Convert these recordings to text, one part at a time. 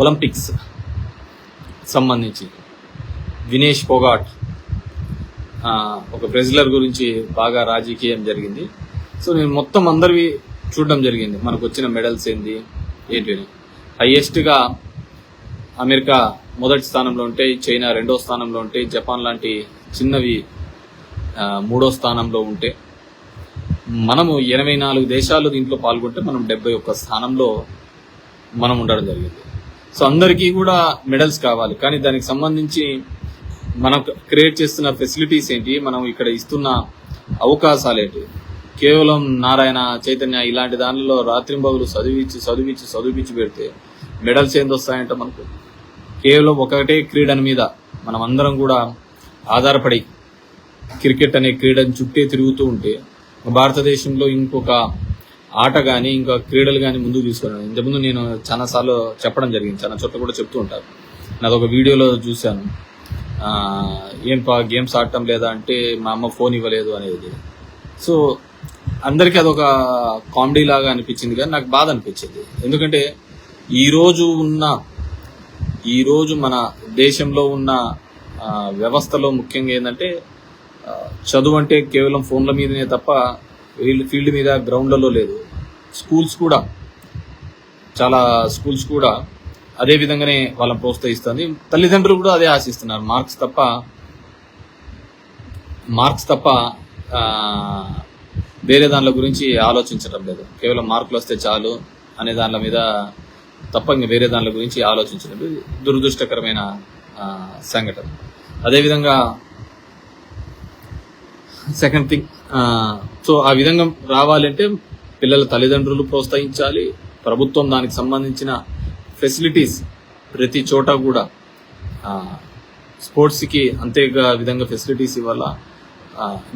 Olympics సంబంధించి. వినేష్ పొగాట్ ఒక బ్రెజిలర్ గురించి బాగా రాజకీయం జరిగింది. సో నేను మొత్తం అందరివి చూడడం జరిగింది. మనకు వచ్చిన మెడల్స్ ఏంది ఏంటి హయ్యెస్ట్గా అమెరికా మొదటి స్థానంలో ఉంటే చైనా రెండో స్థానంలో ఉంటే జపాన్ లాంటి చిన్నవి మూడో స్థానంలో ఉంటే మనము ఎనభై నాలుగు దేశాలు దీంట్లో పాల్గొంటే మనం డెబ్బై ఒక్క స్థానంలో మనం ఉండడం జరిగింది. సో అందరికీ కూడా మెడల్స్ కావాలి. కానీ దానికి సంబంధించి మనం క్రియేట్ చేస్తున్న ఫెసిలిటీస్ ఏంటి? మనం ఇక్కడ ఇస్తున్న అవకాశాలు ఏంటి కేవలం నారాయణ చైతన్య ఇలాంటి దానిలో రాత్రింబగులు చదివించి చదివించి చదివించి పెడితే మెడల్స్ ఏంది వస్తాయంటే మనకు? కేవలం ఒకటే క్రీడని మీద మనం అందరం కూడా ఆధారపడి క్రికెట్ అనే క్రీడని చుట్టే తిరుగుతూ ఉంటే భారతదేశంలో ఇంకొక ఆట కానీ ఇంకా క్రీడలు కానీ ముందుకు తీసుకున్నాను ఇంతకుముందు నేను చాలా సార్లు చెప్పడం జరిగింది. చాలా చోట్ల కూడా చెప్తూ ఉంటారు. నాది ఒక వీడియోలో చూశాను. ఏం పా గేమ్స్ ఆడటం లేదా అంటే మా అమ్మ ఫోన్ ఇవ్వలేదు అనేది. సో అందరికీ అదొక కామెడీ లాగా అనిపించింది కానీ నాకు బాధ అనిపించింది. ఎందుకంటే ఈరోజు ఉన్న ఈరోజు మన దేశంలో ఉన్న వ్యవస్థలో ముఖ్యంగా ఏంటంటే చదువు అంటే కేవలం ఫోన్ల మీదనే తప్ప ఫీల్డ్ ఫీల్డ్ మీద గ్రౌండ్లలో లేదు. స్కూల్స్ కూడా చాలా స్కూల్స్ కూడా అదే విధంగానే వాళ్ళని ప్రోత్సహిస్తుంది. తల్లిదండ్రులు కూడా అదే ఆశిస్తున్నారు. మార్క్స్ తప్ప మార్క్స్ తప్ప వేరే దానిల గురించి ఆలోచించడం లేదు. కేవలం మార్కులు వస్తే చాలు అనే దానిల మీద తప్ప ఇంకా వేరే దానిల గురించి ఆలోచించడం లేదు. దురదృష్టకరమైన సంఘటన. అదేవిధంగా సెకండ్ థింగ్ సో ఆ విధంగా రావాలంటే పిల్లల తల్లిదండ్రులు ప్రోత్సహించాలి. ప్రభుత్వం దానికి సంబంధించిన ఫెసిలిటీస్ ప్రతి చోట కూడా స్పోర్ట్స్కి అంతే విధంగా ఫెసిలిటీస్ ఇవ్వాల?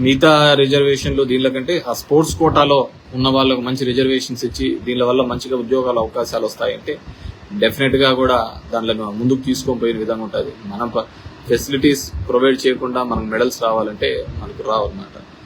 మిగతా రిజర్వేషన్లు దీనిలో కంటే ఆ స్పోర్ట్స్ కోటాలో ఉన్న వాళ్ళకు మంచి రిజర్వేషన్స్ ఇచ్చి దీనిల వల్ల మంచిగా ఉద్యోగాల అవకాశాలు వస్తాయంటే డెఫినెట్గా కూడా దానిలో ముందుకు తీసుకొని పోయిన విధంగా ఉంటుంది. మనం ఫెసిలిటీస్ ప్రొవైడ్ చేయకుండా మనకు మెడల్స్ రావాలంటే మనకు రావు